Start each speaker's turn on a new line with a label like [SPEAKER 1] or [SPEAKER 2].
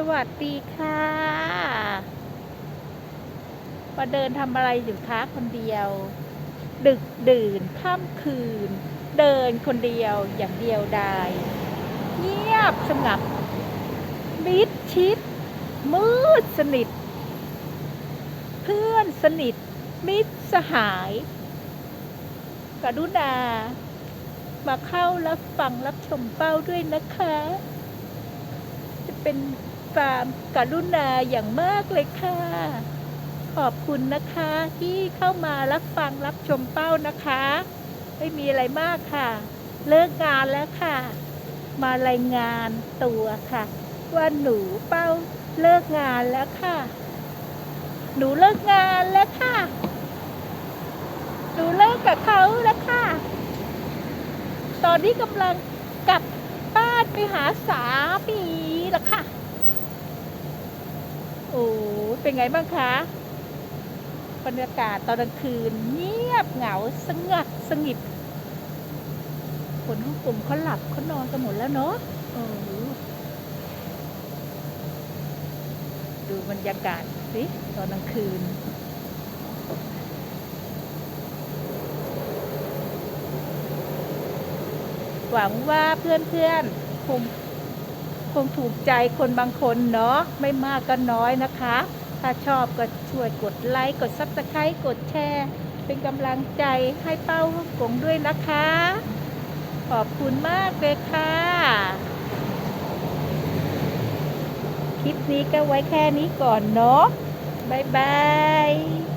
[SPEAKER 1] สวัสดีค่ะมาเดินทำอะไรอยู่คะคนเดียว ดึกดื่นค่ำคืน เดินคนเดียวอย่างเดียวดายเงียบสงับ มิดชิด มืดสนิท เพื่อนสนิท มิตรสหาย กรุณา มาเข้ารับฟังรับชมเป้าด้วยนะคะ จะเป็น ความกรุณาอย่างมากเลยค่ะ ขอบคุณนะคะที่เข้ามารับฟังรับชมเป้านะคะ ไม่มีอะไรมากค่ะ เลิกงานแล้วค่ะ มารายงานตัวค่ะ ว่าหนูเป้าเลิกงานแล้วค่ะ หนูเลิกงานแล้วค่ะ หนูเลิกกับเขาแล้วค่ะ ตอนนี้กำลังกลับบ้านไปหาสามีละค่ะ อ้เป็นไงบ้างคะ บรรยากาศตอนกลางคืน เงียบเหงาสงัดสงิดคนฮ่องกงเขาหลับเขานอนกันหมดแล้วเนาะโอ้ดูบรรยากาศสิตอนกลางคืนหวังว่าเพื่อนๆคง คงถูกใจคนบางคนเนาะไม่มากก็น้อยนะคะ ถ้าชอบก็ช่วยกดไลค์กดซับสไครต์กดแชร์ เป็นกำลังใจให้เป้าฮ่องกงด้วยนะคะ ขอบคุณมากเลยค่ะ คลิปนี้ก็ไว้แค่นี้ก่อนเนาะบ๊ายบาย